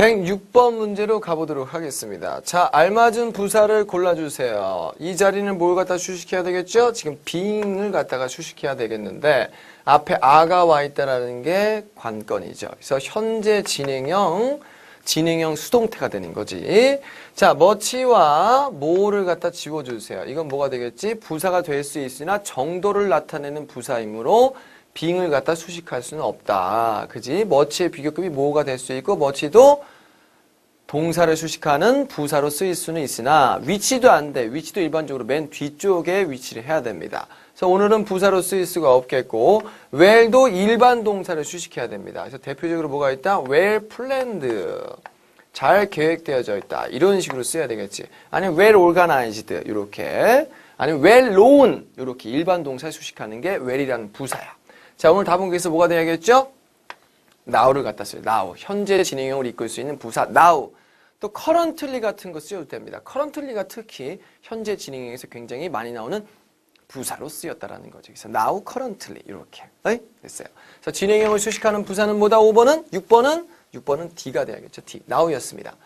106번 문제로 가보도록 하겠습니다. 자, 알맞은 부사를 골라주세요. 이 자리는 뭘 갖다 수식해야 되겠죠? 지금 being을 갖다가 수식해야 되겠는데 앞에 아가 와 있다라는 게 관건이죠. 그래서 현재 진행형 진행형 수동태가 되는 거지. 자, 머치와 모를 갖다 지워주세요. 이건 뭐가 되겠지? 부사가 될 수 있으나 정도를 나타내는 부사이므로 빙을 갖다 수식할 수는 없다. 그지? 머치의 비교급이 모가 될 수 있고 머치도 동사를 수식하는 부사로 쓰일 수는 있으나 위치도 안 돼. 위치도 일반적으로 맨 뒤쪽에 위치를 해야 됩니다. 그래서 오늘은 부사로 쓰일 수가 없겠고 well도 일반 동사를 수식해야 됩니다. 그래서 대표적으로 뭐가 있다? well planned. 잘 계획되어져 있다. 이런 식으로 써야 되겠지. 아니면 well organized 이렇게. 아니면 well known 이렇게 일반 동사 수식하는 게 well이라는 부사야. 자, 오늘 답은 그래서 뭐가 돼야겠죠? now를 갖다 써요. now. 현재 진행형을 이끌 수 있는 부사 now. 또 currently 같은 거 쓰여도 됩니다. currently가 특히 현재 진행형에서 굉장히 많이 나오는 부사로 쓰였다라는 거죠. 그래서 now currently 이렇게 네? 됐어요. 그래서 진행형을 수식하는 부사는 뭐다? 5번은 6번은 6번은 D가 돼야겠죠. D. now였습니다.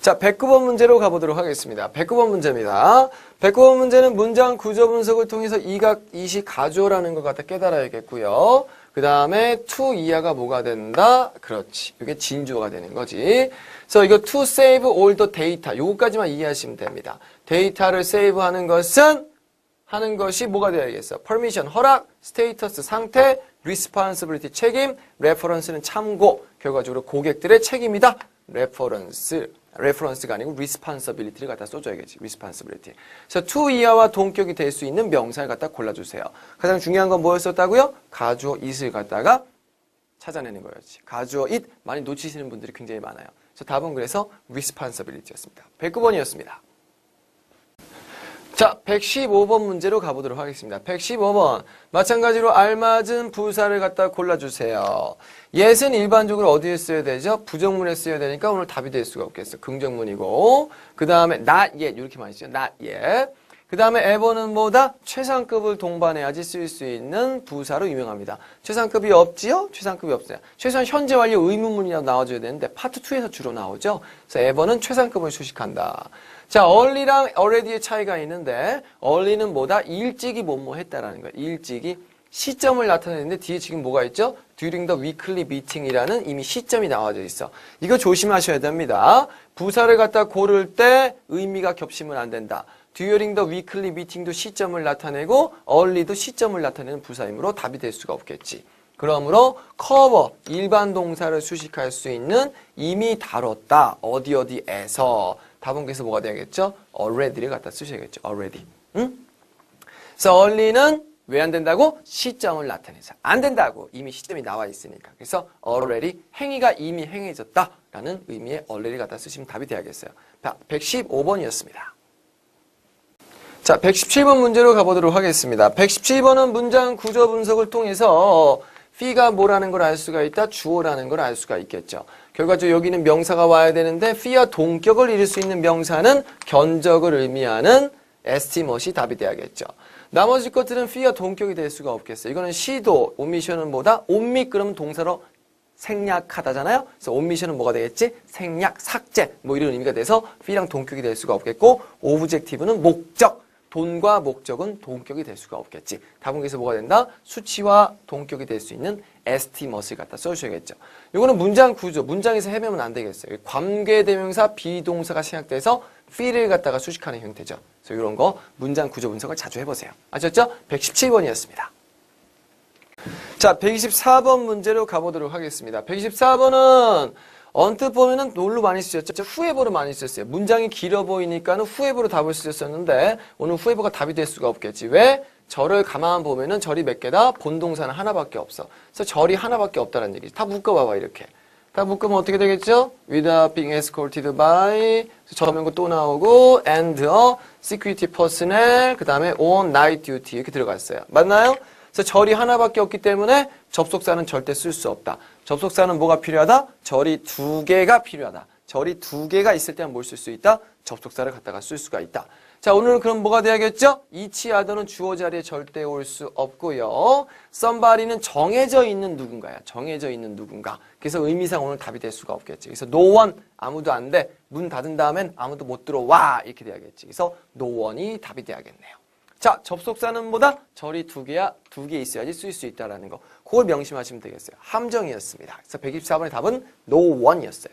자, 109번 문제로 가보도록 하겠습니다. 109번 문제입니다. 109번 문제는 문장 구조 분석을 통해서 이각, 이시, 가조라는 것 갖다 깨달아야겠고요. 그 다음에 to 이하가 뭐가 된다? 그렇지. 이게 진주어가 되는 거지. 그래서 이거 to save all the data. 요거까지만 이해하시면 됩니다. 데이터를 세이브하는 것은 하는 것이 뭐가 되어야겠어? permission, 허락, status, 상태, responsibility, 책임, reference는 참고, 결과적으로 고객들의 책임이다. Reference, reference가 아니고 responsibility를 갖다 써줘야겠지. responsibility. 그래서 to 이하와 동격이 될 수 있는 명사를 갖다 골라주세요. 가장 중요한 건 뭐였었다고요? 가주어 it을 갖다가 찾아내는 거였지. 가주어 it 많이 놓치시는 분들이 굉장히 많아요. 그래서 답은 그래서 responsibility였습니다. 109번이었습니다. 자, 115번 문제로 가보도록 하겠습니다. 115번. 마찬가지로 알맞은 부사를 갖다 골라주세요. yes은 일반적으로 어디에 써야 되죠? 부정문에 써야 되니까 오늘 답이 될 수가 없겠어. 긍정문이고. 그 다음에 not yet. 이렇게 많이 써요. not yet. 그 다음에 ever는 뭐다? 최상급을 동반해야지 쓸 수 있는 부사로 유명합니다. 최상급이 없지요? 최상급이 없어요. 최소한 현재 완료 의문문이라도 나와줘야 되는데 파트 2에서 주로 나오죠. 그래서 ever는 최상급을 수식한다. 자, early랑 already의 차이가 있는데 early는 뭐다? 일찍이 뭐뭐 했다라는 거예요. 일찍이 시점을 나타내는데 뒤에 지금 뭐가 있죠? during the weekly meeting이라는 이미 시점이 나와져 있어. 이거 조심하셔야 됩니다. 부사를 갖다 고를 때 의미가 겹치면 안 된다. During the weekly meeting도 시점을 나타내고 early도 시점을 나타내는 부사이므로 답이 될 수가 없겠지. 그러므로 cover 일반 동사를 수식할 수 있는 이미 다뤘다. 어디 어디에서 답은 그래서 뭐가 되겠죠? already를 갖다 쓰셔야겠죠. already. 응? 그래서 early는 왜 안 된다고? 시점을 나타내서. 안 된다고. 이미 시점이 나와 있으니까. 그래서 already 행위가 이미 행해졌다라는 의미의 already 갖다 쓰시면 답이 돼야겠어요. 115번이었습니다. 자, 117번 문제로 가보도록 하겠습니다. 117번은 문장 구조 분석을 통해서 fee가 뭐라는 걸 알 수가 있다, 주어라는 걸 알 수가 있겠죠. 결과적으로 여기는 명사가 와야 되는데 fee와 동격을 이룰 수 있는 명사는 견적을 의미하는 estimate이 답이 돼야겠죠. 나머지 것들은 fee와 동격이 될 수가 없겠어요. 이거는 시도, 오미션은 뭐다? omit 그러면 동사로 생략하다잖아요. 그래서 오미션은 뭐가 되겠지? 생략, 삭제 뭐 이런 의미가 돼서 fee랑 동격이 될 수가 없겠고 오브젝티브는 목적, 돈과 목적은 동격이 될 수가 없겠지. 그래서 뭐가 된다? 수치와 동격이 될 수 있는 estimate을 갖다 써주셔야겠죠. 이거는 문장 구조, 문장에서 헤매면 안 되겠어요. 관계대명사 비동사가 생략돼서 feel을 갖다가 수식하는 형태죠. 그래서 이런 거 문장 구조 분석을 자주 해보세요. 아셨죠? 117번이었습니다. 자, 124번 문제로 가보도록 하겠습니다. 124번은 언뜻 보면은 놀로 많이 쓰였죠. 후에보로 많이 쓰였어요. 문장이 길어 보이니까는 후에보로 답을 쓰셨었는데 오늘 후에보가 답이 될 수가 없겠지. 왜? 절을 가만 보면은 절이 몇 개다? 본동사는 하나밖에 없어. 그래서 절이 하나밖에 없다는 얘기지. 다 묶어봐봐 이렇게. 다 묶으면 어떻게 되겠죠? Without being escorted by 저명고 또 나오고 and a security personnel 그 다음에 on night duty 이렇게 들어갔어요. 맞나요? 그래서 절이 하나밖에 없기 때문에 접속사는 절대 쓸 수 없다. 접속사는 뭐가 필요하다? 절이 두 개가 필요하다. 절이 두 개가 있을 때만 뭘 쓸 수 있다? 접속사를 갖다가 쓸 수가 있다. 자, 오늘은 그럼 뭐가 돼야겠죠? other는 주어 자리에 절대 올 수 없고요. somebody는 정해져 있는 누군가야. 정해져 있는 누군가. 그래서 의미상 오늘 답이 될 수가 없겠지. 그래서 no one 아무도 안 돼. 문 닫은 다음엔 아무도 못 들어와. 이렇게 돼야겠지. 그래서 no one이 답이 돼야겠네요. 자, 접속사는 뭐다? 절이 두 개야, 두 개 있어야지 쓸 수 있다라는 거. 그걸 명심하시면 되겠어요. 함정이었습니다. 그래서 124번의 답은 no one이었어요.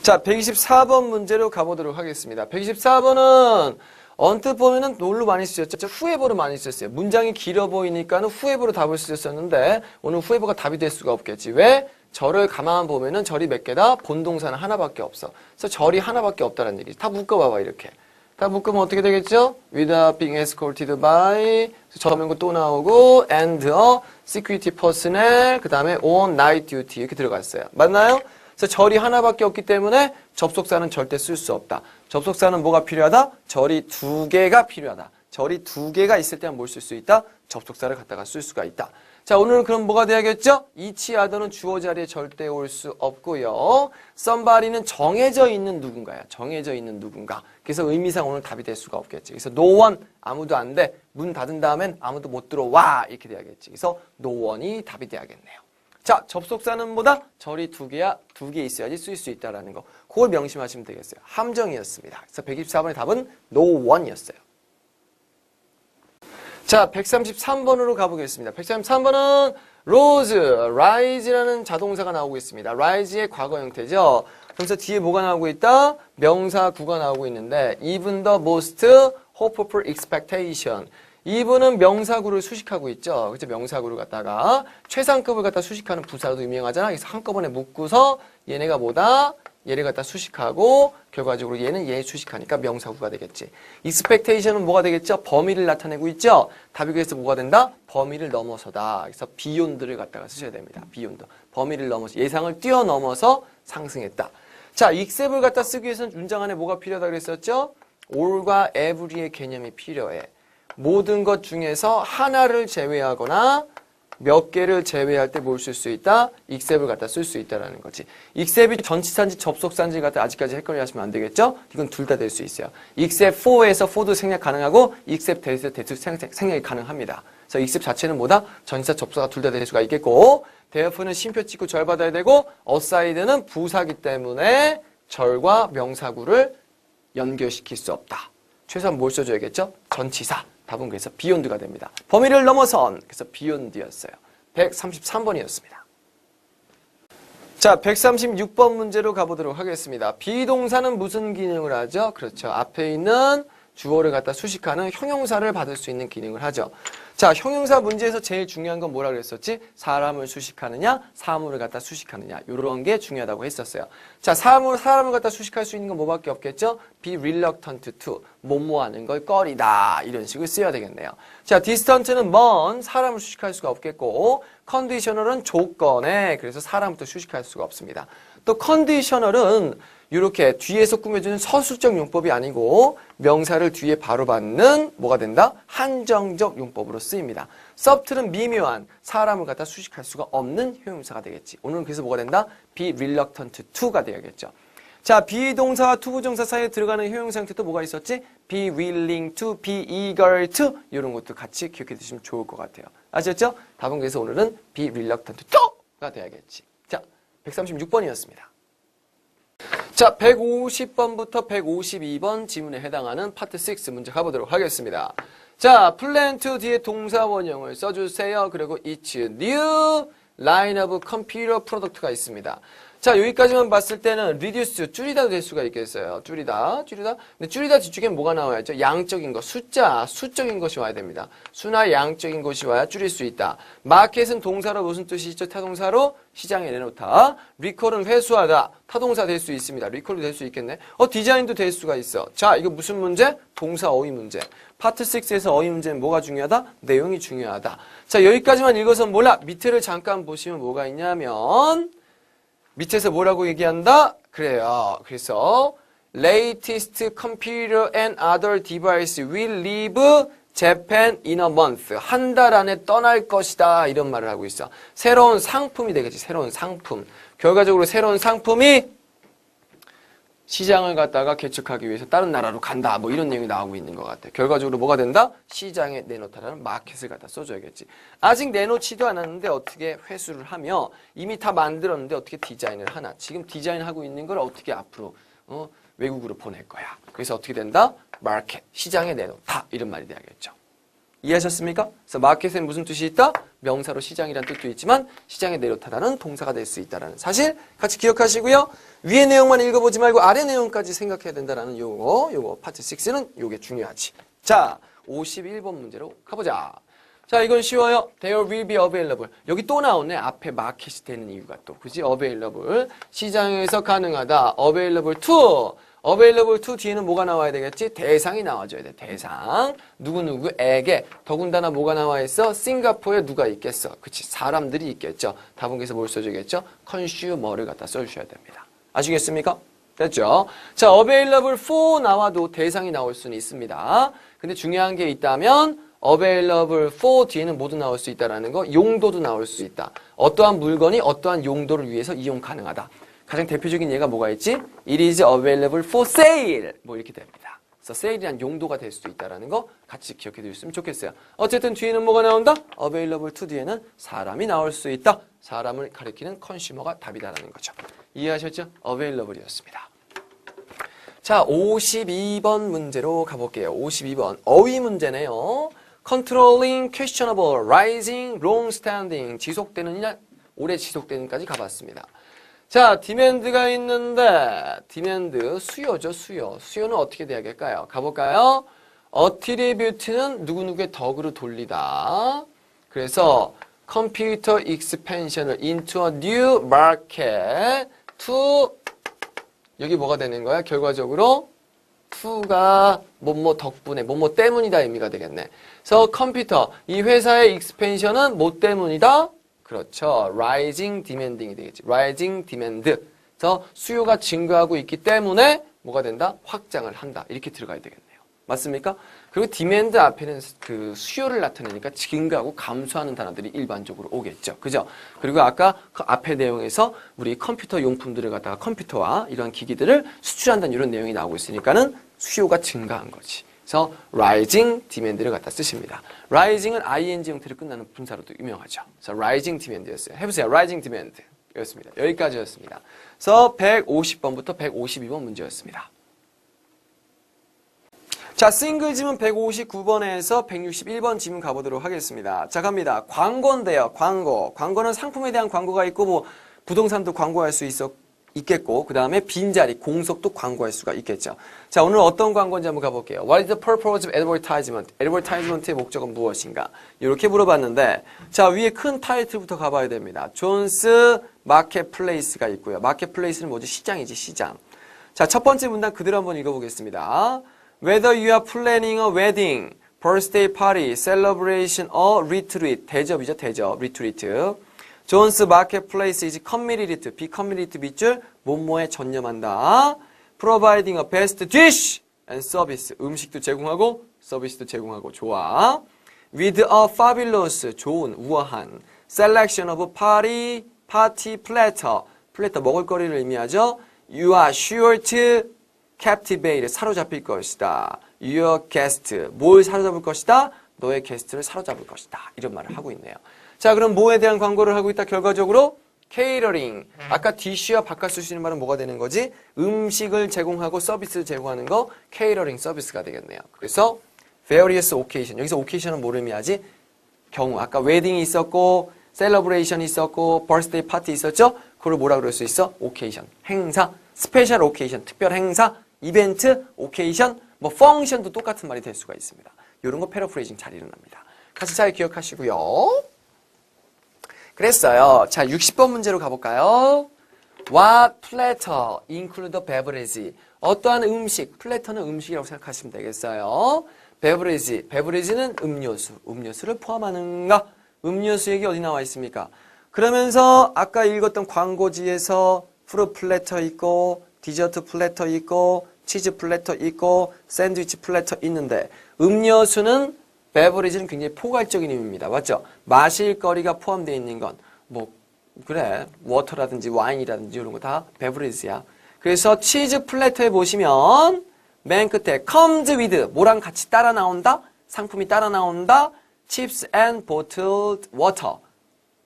자, 124번 문제로 가보도록 하겠습니다. 124번은 언뜻 보면은 놀로 많이 쓰였죠. 후에버로 많이 쓰였어요. 문장이 길어 보이니까는 후에버로 답을 쓰였었는데 오늘 후에버가 답이 될 수가 없겠지. 왜? 절을 가만 보면은 절이 몇 개다? 본동사는 하나밖에 없어. 그래서 절이 하나밖에 없다는 얘기지. 다 묶어봐봐 이렇게. 다 묶으면 어떻게 되겠죠? Without being escorted by 저명고 또 나오고 and a security personnel 그 다음에 on night duty 이렇게 들어갔어요. 맞나요? 그래서 절이 하나밖에 없기 때문에 접속사는 절대 쓸 수 없다. 접속사는 뭐가 필요하다? 절이 두 개가 필요하다. 절이 두 개가 있을 때만 뭘 쓸 수 있다? 접속사를 갖다가 쓸 수가 있다. 자, 오늘은 그럼 뭐가 돼야겠죠? other는 주어 자리에 절대 올 수 없고요. somebody는 정해져 있는 누군가야. 정해져 있는 누군가. 그래서 의미상 오늘 답이 될 수가 없겠지. 그래서 no one 아무도 안 돼. 문 닫은 다음엔 아무도 못 들어와. 이렇게 돼야겠지. 그래서 no one이 답이 돼야겠네요. 자, 접속사는 뭐다? 절이 두 개야, 두 개 있어야지 쓸 수 있다라는 거. 그걸 명심하시면 되겠어요. 함정이었습니다. 그래서 124번의 답은 no one이었어요. 자, 133번으로 가보겠습니다. 133번은 rose, rise라는 자동사가 나오고 있습니다. rise의 과거 형태죠. 그래서 뒤에 뭐가 나오고 있다? 명사 구가 나오고 있는데 even the most hopeful expectation. 이분은 명사구를 수식하고 있죠. 그죠? 명사구를 갖다가 최상급을 갖다 수식하는 부사로도 유명하잖아. 그래서 한꺼번에 묶고서 얘네가 뭐다? 얘를 갖다 수식하고 결과적으로 얘는 얘 수식하니까 명사구가 되겠지. expectation은 뭐가 되겠죠? 범위를 나타내고 있죠. 답이 그래서 뭐가 된다? 범위를 넘어서다. 그래서 beyond를 갖다가 쓰셔야 됩니다. beyond. 범위를 넘어서 예상을 뛰어넘어서 상승했다. 자, excep을 갖다 쓰기 위해서는 문장 안에 뭐가 필요하다 그랬었죠? all과 every의 개념이 필요해. 모든 것 중에서 하나를 제외하거나 몇 개를 제외할 때 뭘 쓸 수 있다? excep을 갖다 쓸 수 있다라는 거지. excep이 전치사인지 접속사인지 갖다 아직까지 헷갈려 하시면 안 되겠죠? 이건 둘 다 될 수 있어요. except for에서 for도 생략 가능하고 except that에서 that 생략이 가능합니다. 그래서 except 자체는 뭐다? 전치사 접속사 둘 다 될 수가 있겠고 therefore는 쉼표 찍고 절 받아야 되고 aside는 부사기 때문에 절과 명사구를 연결시킬 수 없다. 최소한 뭘 써줘야겠죠? 전치사. 답은 그래서 beyond가 됩니다. 범위를 넘어선 그래서 beyond였어요. 133번이었습니다. 자, 136번 문제로 가보도록 하겠습니다. 비동사는 무슨 기능을 하죠? 그렇죠. 앞에 있는 주어를 갖다 수식하는 형용사를 받을 수 있는 기능을 하죠. 자, 형용사 문제에서 제일 중요한 건 뭐라 그랬었지? 사람을 수식하느냐, 사물을 갖다 수식하느냐. 이런 게 중요하다고 했었어요. 자, 사물, 사람을 갖다 수식할 수 있는 건 뭐밖에 없겠죠? be reluctant to. 뭐뭐하는 걸 꺼리다. 이런 식으로 써야 되겠네요. 자, distant는 먼, 사람을 수식할 수가 없겠고, conditional은 조건에, 그래서 사람부터 수식할 수가 없습니다. 또 conditional은 이렇게 뒤에서 꾸며주는 서술적 용법이 아니고 명사를 뒤에 바로 받는 뭐가 된다? 한정적 용법으로 쓰입니다. subt는 미묘한 사람을 갖다 수식할 수가 없는 형용사가 되겠지. 오늘은 그래서 뭐가 된다? be reluctant to가 되야겠죠. 자, 비동사와 투부정사 사이에 들어가는 형용사 형태도 뭐가 있었지? be willing to, be eager to 이런 것도 같이 기억해 두시면 좋을 것 같아요. 아셨죠? 답은 그래서 오늘은 be reluctant to가 돼야겠지. 자, 136번이었습니다. 자, 150번부터 152번 지문에 해당하는 파트 6 문제 가보도록 하겠습니다. 자, to 뒤에 동사 원형을 써주세요. 그리고 each new line of computer product가 있습니다. 자, 여기까지만 봤을 때는 reduce, 줄이다 될 수가 있겠어요. 줄이다, 줄이다. 근데 줄이다 뒤쪽엔 뭐가 나와야죠? 양적인 거, 숫자, 수적인 것이 와야 됩니다. 수나 양적인 것이 와야 줄일 수 있다. 마켓은 동사로 무슨 뜻이죠? 타동사로 시장에 내놓다. 리콜은 회수하다. 타동사 될 수 있습니다. 리콜도 될 수 있겠네. 어, 디자인도 될 수가 있어. 자, 이거 무슨 문제? 동사 어휘 문제. 파트 6에서 어휘 문제는 뭐가 중요하다? 내용이 중요하다. 자, 여기까지만 읽어서 몰라. 밑에를 잠깐 보시면 뭐가 있냐면 밑에서 뭐라고 얘기한다? 그래요. 그래서 latest computer and other device will leave Japan in a month. 한 달 안에 떠날 것이다. 이런 말을 하고 있어. 새로운 상품이 되겠지. 새로운 상품. 결과적으로 새로운 상품이 시장을 갖다가 개척하기 위해서 다른 나라로 간다. 뭐 이런 내용이 나오고 있는 것 같아요. 결과적으로 뭐가 된다? 시장에 내놓다라는 마켓을 갖다 써줘야겠지. 아직 내놓지도 않았는데 어떻게 회수를 하며 이미 다 만들었는데 어떻게 디자인을 하나. 지금 디자인하고 있는 걸 어떻게 앞으로 어, 외국으로 보낼 거야. 그래서 어떻게 된다? 마켓, 시장에 내놓다. 이런 말이 돼야겠죠. 이해하셨습니까? 그래서 마켓에 무슨 뜻이 있다? 명사로 시장이라는 뜻도 있지만 시장에 내놓다라는 동사가 될 수 있다라는 사실 같이 기억하시고요. 위의 내용만 읽어보지 말고 아래 내용까지 생각해야 된다라는 요거, 요거 파트 6는 요게 중요하지. 자, 51번 문제로 가보자. 자, 이건 쉬워요. There will be available. 여기 또 나오네. 앞에 마켓이 되는 이유가 또. 그지? available. 시장에서 가능하다. available to. Available to 뒤에는 뭐가 나와야 되겠지? 대상이 나와줘야 돼. 대상. 누구누구에게. 더군다나 뭐가 나와 있어? 싱가포르에 누가 있겠어? 그치. 사람들이 있겠죠. 다분계에서 뭘 써주겠죠? consumer를 갖다 써주셔야 됩니다. 아시겠습니까? 됐죠? 자, available for 나와도 대상이 나올 수는 있습니다. 근데 중요한 게 있다면 available for 뒤에는 모두 나올 수 있다라는 거, 용도도 나올 수 있다. 어떠한 물건이 어떠한 용도를 위해서 이용 가능하다. 가장 대표적인 예가 뭐가 있지? It is available for sale. 뭐 이렇게 됩니다. 그래서 sale이란 용도가 될 수도 있다라는 거 같이 기억해 두셨으면 좋겠어요. 어쨌든 뒤에는 뭐가 나온다? available to 뒤에는 사람이 나올 수 있다. 사람을 가리키는 consumer가 답이다라는 거죠. 이해하셨죠? available이었습니다. 자, 52번 문제로 가볼게요. 52번. 어휘 문제네요. controlling, questionable, rising, long standing. 지속되느냐, 오래 지속되는까지 가봤습니다. 자, 디맨드가 있는데, 디맨드, 수요죠, 수요. 수요는 어떻게 돼야겠까요? 가볼까요? attribute는 누구누구의 덕으로 돌리다. 그래서 컴퓨터 익스펜션을 into a new market to 여기 뭐가 되는 거야? 결과적으로 to가 뭐뭐 덕분에 뭐뭐 때문이다 의미가 되겠네. 그래서 컴퓨터 이 회사의 익스펜션은 뭐 때문이다? 그렇죠. rising demanding이 되겠지. rising demand. 그래서 수요가 증가하고 있기 때문에 뭐가 된다? 확장을 한다. 이렇게 들어가야 되겠네요. 맞습니까? 그리고 디맨드 앞에는 그 수요를 나타내니까 증가하고 감소하는 단어들이 일반적으로 오겠죠. 그죠? 그리고 아까 그 앞에 내용에서 우리 컴퓨터 용품들을 갖다가 컴퓨터와 이런 기기들을 수출한다는 이런 내용이 나오고 있으니까는 수요가 증가한 거지. 그래서 rising demand를 갖다 쓰십니다. rising은 ing 형태로 끝나는 분사로도 유명하죠. 그래서 rising demand였어요. 해보세요. rising demand. 였습니다. 여기까지였습니다. 그래서 150번부터 152번 문제였습니다. 자, 싱글 지문 159번에서 161번 지문 가보도록 하겠습니다. 자, 갑니다. 광고인데요. 광고. 광고는 상품에 대한 광고가 있고, 뭐, 부동산도 광고할 수 있어, 있겠고, 그 다음에 빈자리, 공석도 광고할 수가 있겠죠. 자, 오늘 어떤 광고인지 한번 가볼게요. What is the purpose of advertisement? advertisement의 목적은 무엇인가? 이렇게 물어봤는데, 자, 위에 큰 타이틀부터 가봐야 됩니다. 존스 마켓플레이스가 있고요. 마켓플레이스는 뭐지? 시장이지, 시장. 자, 첫 번째 문단 그대로 한번 읽어보겠습니다. Whether you are planning a wedding, birthday party, celebration, or retreat. 대접이죠, 대접. retreat. 존스 마켓플레이스 is committed to, be committed 밑줄, 뭐뭐에 전념한다. providing a best dish and service. 음식도 제공하고, 서비스도 제공하고, 좋아. with a fabulous, 좋은, 우아한. selection of party, party platter. platter, 먹을거리를 의미하죠. You are sure to captivate, 사로잡힐 것이다. Your guest, 뭘 사로잡을 것이다? 너의 게스트를 사로잡을 것이다. 이런 말을 하고 있네요. 자, 그럼 뭐에 대한 광고를 하고 있다? 결과적으로 케이터링. 아까 디쉬와 바깥 쓰시는 말은 뭐가 되는 거지? 음식을 제공하고 서비스를 제공하는 거 케이터링 서비스가 되겠네요. 그래서 various occasion. 여기서 occasion은 뭘 의미하지? 경우. 아까 웨딩이 있었고 셀러브레이션이 있었고 버스데이 파티 있었죠? 그걸 뭐라 그럴 수 있어? occasion. 행사. 스페셜 occasion. 특별 행사. 이벤트, 오케이션, 뭐 펑션도 똑같은 말이 될 수가 있습니다. 이런 거 패러프레이징 잘 일어납니다. 같이 잘 기억하시고요. 그랬어요. 자, 60번 문제로 가볼까요? What platter include beverage? 어떠한 음식, 플래터는 음식이라고 생각하시면 되겠어요. beverage, beverage는 음료수, 음료수를 포함하는가? 음료수 얘기 어디 나와 있습니까? 그러면서 아까 읽었던 광고지에서 프루 플래터 있고 디저트 플래터 있고 치즈 플래터 있고 샌드위치 플래터 있는데 음료수는 베버리지는 굉장히 포괄적인 의미입니다. 맞죠? 마실 거리가 포함되어 있는 건 뭐 그래 워터라든지 와인이라든지 이런 거 다 베버리지야. 그래서 치즈 플래터에 보시면 맨 끝에 comes with 뭐랑 같이 따라 나온다? 상품이 따라 나온다? chips and bottled water.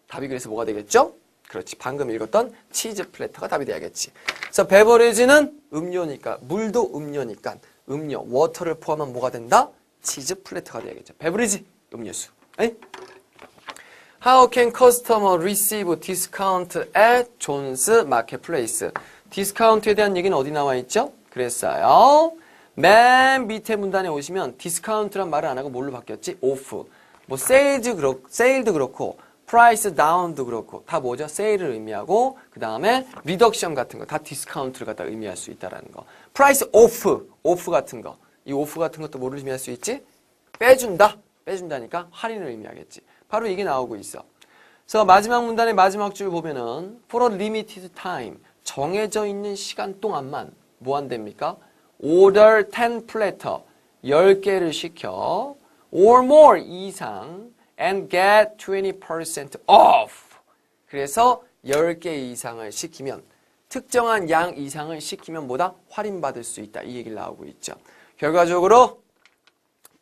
답이 그래서 뭐가 되겠죠? 그렇지. 방금 읽었던 치즈 플래터가 답이 돼야겠지. 그래서 베버리지는 음료니까 물도 음료니까 음료, 워터를 포함한 뭐가 된다? 치즈 플래터가 돼야겠죠. 베버리지 음료수. 에이? How can customer receive discount at Jones Marketplace? 디스카운트에 대한 얘기는 어디 나와 있죠? 그랬어요. 맨 밑에 문단에 오시면 디스카운트란 말을 안 하고 뭘로 바뀌었지? 오프. 뭐 세일즈 그렇고 세일도 그렇고 프라이스 다운도 그렇고 다 뭐죠? 세일을 의미하고 그 다음에 리덕션 같은 거 다 디스카운트를 갖다 의미할 수 있다라는 거. 프라이스 오프, 오프 같은 거. 이 오프 같은 것도 뭐를 의미할 수 있지? 빼준다. 빼준다니까 할인을 의미하겠지. 바로 이게 나오고 있어. 그래서 마지막 문단의 마지막 줄 보면은 for a limited time 정해져 있는 시간 동안만 뭐 한답니까? order 10 platter 10개를 시켜 or more 이상 and get 20% off 그래서 10개 이상을 시키면 특정한 양 이상을 시키면 뭐다? 할인받을 수 있다. 이 얘기를 나오고 있죠. 결과적으로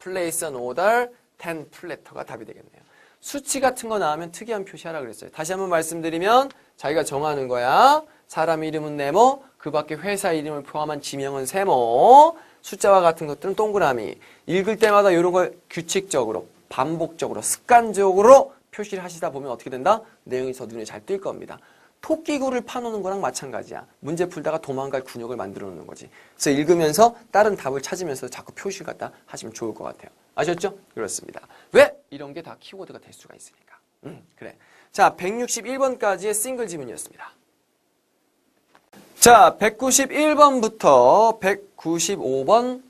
place an order 10 플래터가 답이 되겠네요. 수치 같은 거 나오면 특이한 표시하라 그랬어요. 다시 한번 말씀드리면 자기가 정하는 거야. 사람 이름은 네모, 그 밖에 회사 이름을 포함한 지명은 세모, 숫자와 같은 것들은 동그라미. 읽을 때마다 이런 걸 규칙적으로, 반복적으로, 습관적으로 표시를 하시다 보면 어떻게 된다? 내용이 더 눈에 잘 띌 겁니다. 토끼굴을 파놓는 거랑 마찬가지야. 문제 풀다가 도망갈 근육을 만들어 놓는 거지. 그래서 읽으면서 다른 답을 찾으면서 자꾸 표시를 갖다 하시면 좋을 것 같아요. 아셨죠? 그렇습니다. 왜? 이런 게 다 키워드가 될 수가 있으니까. 음, 그래. 자, 161번까지의 싱글 지문이었습니다. 자, 191번부터 195번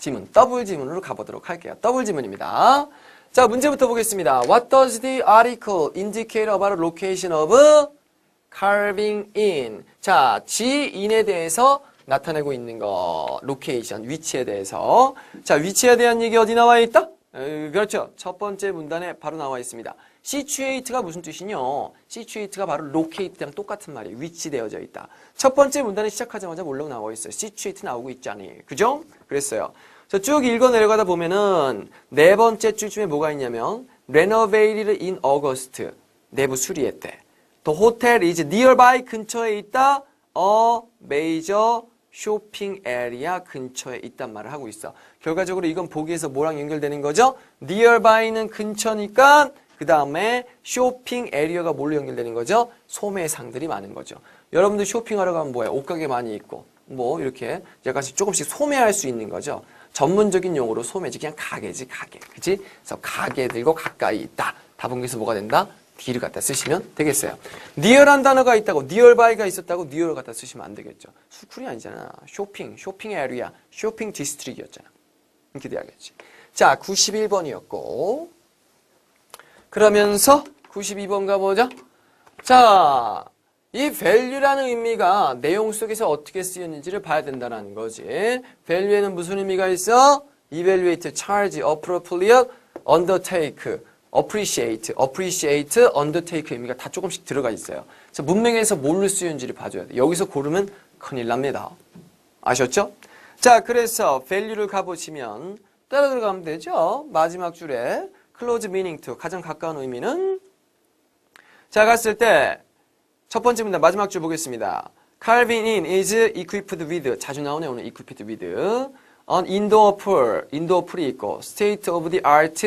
지문, 더블 지문으로 가보도록 할게요. 더블 지문입니다. 자, 문제부터 보겠습니다. What does the article indicate about location of carving in? 자, 지인에 대해서 나타내고 있는 거, 로케이션, 위치에 대해서. 자, 위치에 대한 얘기 어디 나와 있다? 에, 그렇죠. 첫 번째 문단에 바로 나와 있습니다. situate가 무슨 뜻이냐? situate가 바로 locate랑 똑같은 말이에요. 위치되어져 있다. 첫 번째 문단에 시작하자마자 뭘로 나와 있어요? situate 나오고 있잖니. 그죠? 그랬어요. 자, 쭉 읽어 내려가다 보면은 네 번째 줄쯤에 뭐가 있냐면 renovated in August. 내부 수리했대. The hotel is nearby 근처에 있다. A major 쇼핑 에리아 근처에 있단 말을 하고 있어. 결과적으로 이건 보기에서 뭐랑 연결되는 거죠? nearby는 근처니까 그 다음에 쇼핑 에리어가 뭘로 연결되는 거죠? 소매상들이 많은 거죠. 여러분들 쇼핑하러 가면 뭐예요? 옷가게 많이 있고 뭐 이렇게 약간씩 조금씩 소매할 수 있는 거죠. 전문적인 용어로 소매지 그냥 가게지 가게. 그치? 그래서 가게들과 가까이 있다. 다분기에서 뭐가 된다? D를 갖다 쓰시면 되겠어요. 니얼한 단어가 있다고 니얼 바이가 있었다고 니얼 갖다 쓰시면 안 되겠죠. 수쿨이 아니잖아. 쇼핑, 쇼핑 에리아, 쇼핑 디스트릭이었잖아. 이렇게 돼야겠지. 자, 91번이었고 그러면서 92번 가보자. 자, 이 value라는 의미가 내용 속에서 어떻게 쓰였는지를 봐야 된다는 거지. value에는 무슨 의미가 있어? evaluate, charge, appropriate, undertake, appreciate, appreciate, undertake 의미가 다 조금씩 들어가 있어요. 그래서 문맥에서 뭘로 쓰였는지를 봐줘야 돼. 여기서 고르면 큰일 납니다. 아셨죠? 자, 그래서 value를 가보시면 따라 들어가면 되죠. 마지막 줄에 close meaning to 가장 가까운 의미는 자, 갔을 때 첫 번째 문단 마지막 줄 보겠습니다. Carving in is equipped with 자주 나오네 오늘 equipped with an indoor pool indoor pool이 있고 state of the art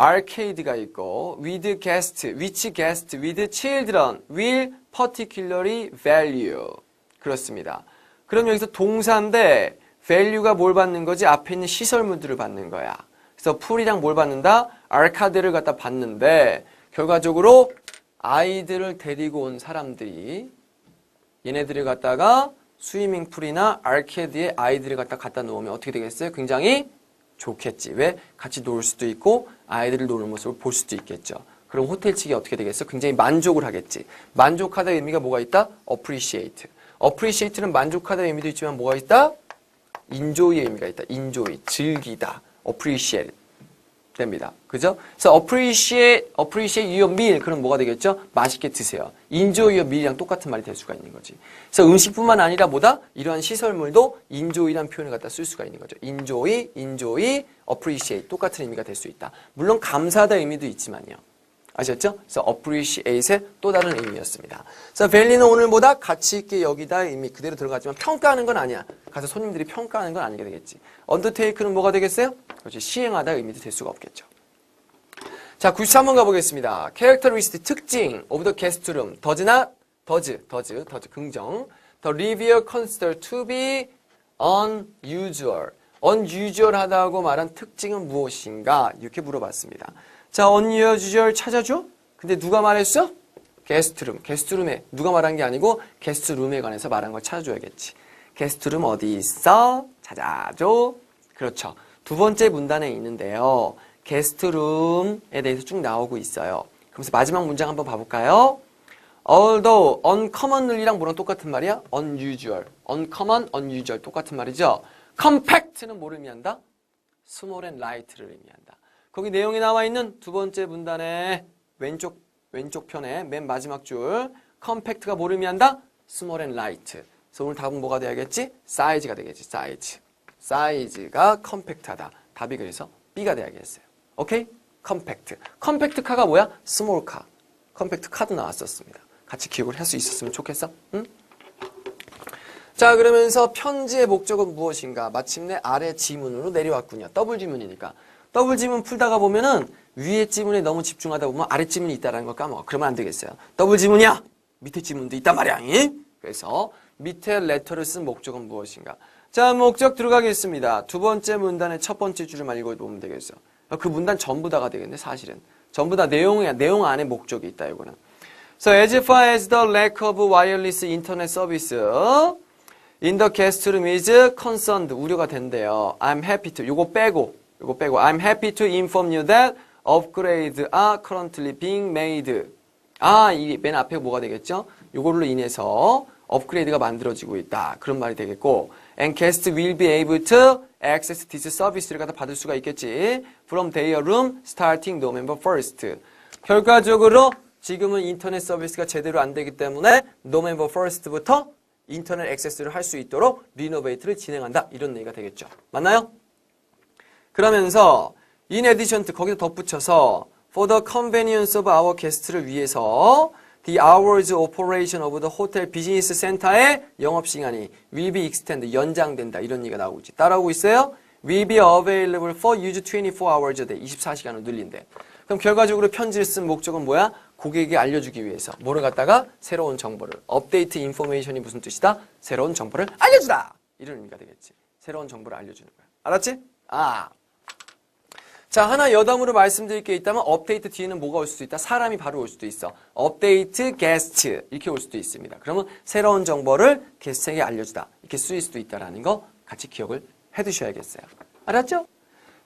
arcade가 있고 with guest which guest with children will particularly value 그렇습니다. 그럼 여기서 동사인데 value가 뭘 받는 거지? 앞에 있는 시설물들을 받는 거야. 그래서 풀이랑 뭘 받는다? 아카드를 갖다 받는데 결과적으로 아이들을 데리고 온 사람들이 얘네들을 갖다가 스위밍 풀이나 아케이드에 아이들을 갖다 갖다 놓으면 어떻게 되겠어요? 굉장히 좋겠지. 왜? 같이 놀 수도 있고 아이들을 노는 모습을 볼 수도 있겠죠. 그럼 호텔 측이 어떻게 되겠어? 굉장히 만족을 하겠지. 만족하다의 의미가 뭐가 있다? appreciate. appreciate는 만족하다의 의미도 있지만 뭐가 있다? enjoy의 의미가 있다. enjoy, 즐기다. appreciate. 됩니다. 그죠? 그래서 appreciate, appreciate your meal. 그럼 뭐가 되겠죠? 맛있게 드세요. enjoy your meal이랑 똑같은 말이 될 수가 있는 거지. 그래서 음식뿐만 아니라 뭐다? 이러한 시설물도 enjoy라는 표현을 갖다 쓸 수가 있는 거죠. enjoy, enjoy, appreciate. 똑같은 의미가 될 수 있다. 물론 감사하다 의미도 있지만요. 아셨죠? 그래서 appreciate의 또 다른 의미였습니다. 그래서 value는 오늘보다 가치 있게 여기다 의미 그대로 들어가지만 평가하는 건 아니야. 가서 손님들이 평가하는 건 아니게 되겠지. undertake는 뭐가 되겠어요? 그렇지. 시행하다 의미도 될 수가 없겠죠. 자, 93번 가보겠습니다. characteristic 특징 of the guest room. does not, does, does, does, 긍정. The reviewer consider to be unusual. unusual하다고 말한 특징은 무엇인가? 이렇게 물어봤습니다. 자, unusual 찾아줘? 근데 누가 말했어? 게스트룸. 게스트룸에 누가 말한 게 아니고 게스트룸에 관해서 말한 걸 찾아줘야겠지. 게스트룸 어디 있어? 찾아줘. 그렇죠. 두 번째 문단에 있는데요. 게스트룸에 대해서 쭉 나오고 있어요. 그러면서 마지막 문장 한번 봐볼까요? Although uncommonly랑 뭐랑 똑같은 말이야? unusual. uncommon, unusual 똑같은 말이죠. compact는 뭐를 의미한다? small and light를 의미한다. 거기 내용이 나와 있는 두 번째 문단의 왼쪽 왼쪽 편에 맨 마지막 줄 compact가 뭐를 의미한다? small and light. 그래서 오늘 답은 뭐가 돼야겠지? 사이즈가 되겠지. 사이즈. 사이즈가 컴팩트하다. 답이 그래서 B가 돼야겠어요. 오케이? 컴팩트. 컴팩트 카가 뭐야? 스몰 카. 컴팩트 카도 나왔었습니다. 같이 기억을 할 수 있었으면 좋겠어? 응? 자, 그러면서 편지의 목적은 무엇인가? 마침내 아래 지문으로 내려왔군요. 더블 지문이니까. 더블 지문 풀다가 보면은 위에 지문에 너무 집중하다 보면 아래 지문이 있다는 걸 까먹어. 그러면 안 되겠어요. 더블 지문이야! 밑에 지문도 있단 말이야. 잉? 그래서 밑에 레터를 쓴 목적은 무엇인가? 자, 목적 들어가겠습니다. 두 번째 문단의 첫 번째 줄을만 읽어보면 되겠어. 그 문단 전부 다가 되겠네, 사실은. 전부 다 내용이야. 내용 안에 목적이 있다, 이거는. So, as far as the lack of wireless internet service in the guest room is concerned, 우려가 된대요. I'm happy to, 요거 빼고, 요거 빼고, I'm happy to inform you that upgrades are currently being made. 아, 이 맨 앞에 뭐가 되겠죠? 요걸로 인해서 업그레이드가 만들어지고 있다. 그런 말이 되겠고, and guests will be able to access this service를 갖다 받을 수가 있겠지. from their room starting November 1st. 결과적으로 지금은 인터넷 서비스가 제대로 안 되기 때문에 November 1st부터 인터넷 액세스를 할 수 있도록 리노베이트를 진행한다. 이런 얘기가 되겠죠. 맞나요? 그러면서 in addition to 거기다 덧붙여서 for the convenience of our guest를 위해서 the hours operation of the hotel business center의 영업 시간이 will be extended 연장된다 이런 얘기가 나오고 있지. 따라오고 있어요. will be available for use 24 hours a day 24시간을 늘린대. 그럼 결과적으로 편지를 쓴 목적은 뭐야? 고객에게 알려주기 위해서 뭐를 갖다가 새로운 정보를 업데이트 인포메이션이 무슨 뜻이다? 새로운 정보를 알려주다 이런 의미가 되겠지. 새로운 정보를 알려주는 거야. 알았지? 아. 자, 하나 여담으로 말씀드릴 게 있다면 업데이트 뒤에는 뭐가 올 수도 있다? 사람이 바로 올 수도 있어. 업데이트 게스트 이렇게 올 수도 있습니다. 그러면 새로운 정보를 게스트에게 알려주다 이렇게 쓰일 수도 있다라는 거 같이 기억을 해두셔야겠어요. 알았죠?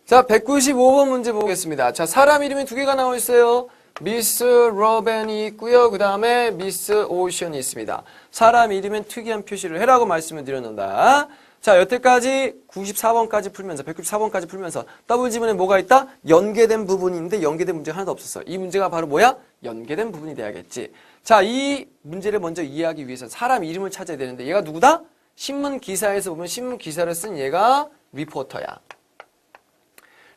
자, 195번 문제 보겠습니다. 자, 사람 이름이 두 개가 나와 있어요. 미스 로벤이 있고요. 그 다음에 미스 오션이 있습니다. 사람 이름엔 특이한 표시를 해라고 말씀을 드렸는다. 자, 여태까지 94번까지 풀면서 194번까지 풀면서 더블 지문에 뭐가 있다? 연계된 부분인데 연계된 문제가 하나도 없었어. 이 문제가 바로 뭐야? 연계된 부분이 돼야겠지. 자, 이 문제를 먼저 이해하기 위해서 사람 이름을 찾아야 되는데 얘가 누구다? 신문 기사에서 보면 신문 기사를 쓴 얘가 리포터야.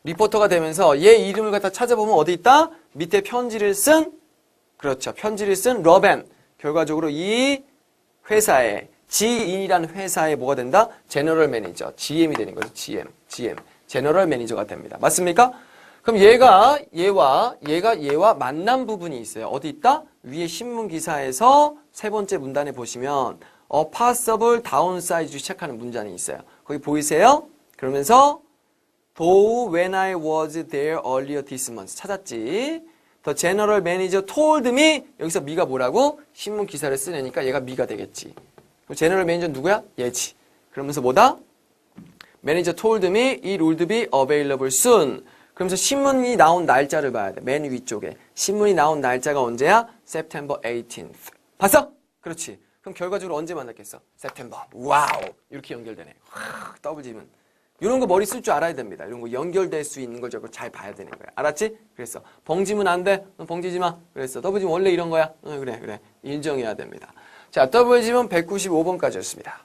리포터가 되면서 얘 이름을 갖다 찾아보면 어디 있다? 밑에 편지를 쓴 그렇죠. 편지를 쓴 러벤. 결과적으로 이 회사에 지인이라는 회사에 뭐가 된다? 제너럴 매니저. GM이 되는 거죠. GM. GM. 제너럴 매니저가 됩니다. 맞습니까? 그럼 얘가 얘와 얘가 얘와 만난 부분이 있어요. 어디 있다? 위에 신문 기사에서 세 번째 문단에 보시면 a possible downsize 시작하는 문장이 있어요. 거기 보이세요? 그러면서 Though when I was there earlier this month 찾았지. The general manager told me 여기서 미가 뭐라고? 신문 기사를 쓰내니까 얘가 미가 되겠지. 제너럴 매니저 누구야? 예지. 그러면서 뭐다? 매니저 told me it would be available soon. 그러면서 신문이 나온 날짜를 봐야 돼. 맨 위쪽에. 신문이 나온 날짜가 언제야? September 18th. 봤어? 그렇지. 그럼 결과적으로 언제 만났겠어? September. 와우. 이렇게 연결되네. 확 더블 지문. 이런 거 머리 쓸 줄 알아야 됩니다. 이런 거 연결될 수 있는 걸 저걸 잘 봐야 되는 거야. 알았지? 그랬어. 봉지면 안 돼. 봉지지 마. 그랬어. 더블 지문 원래 이런 거야. 응, 그래, 그래. 인정해야 됩니다. 자, 더블 지문 195번까지였습니다.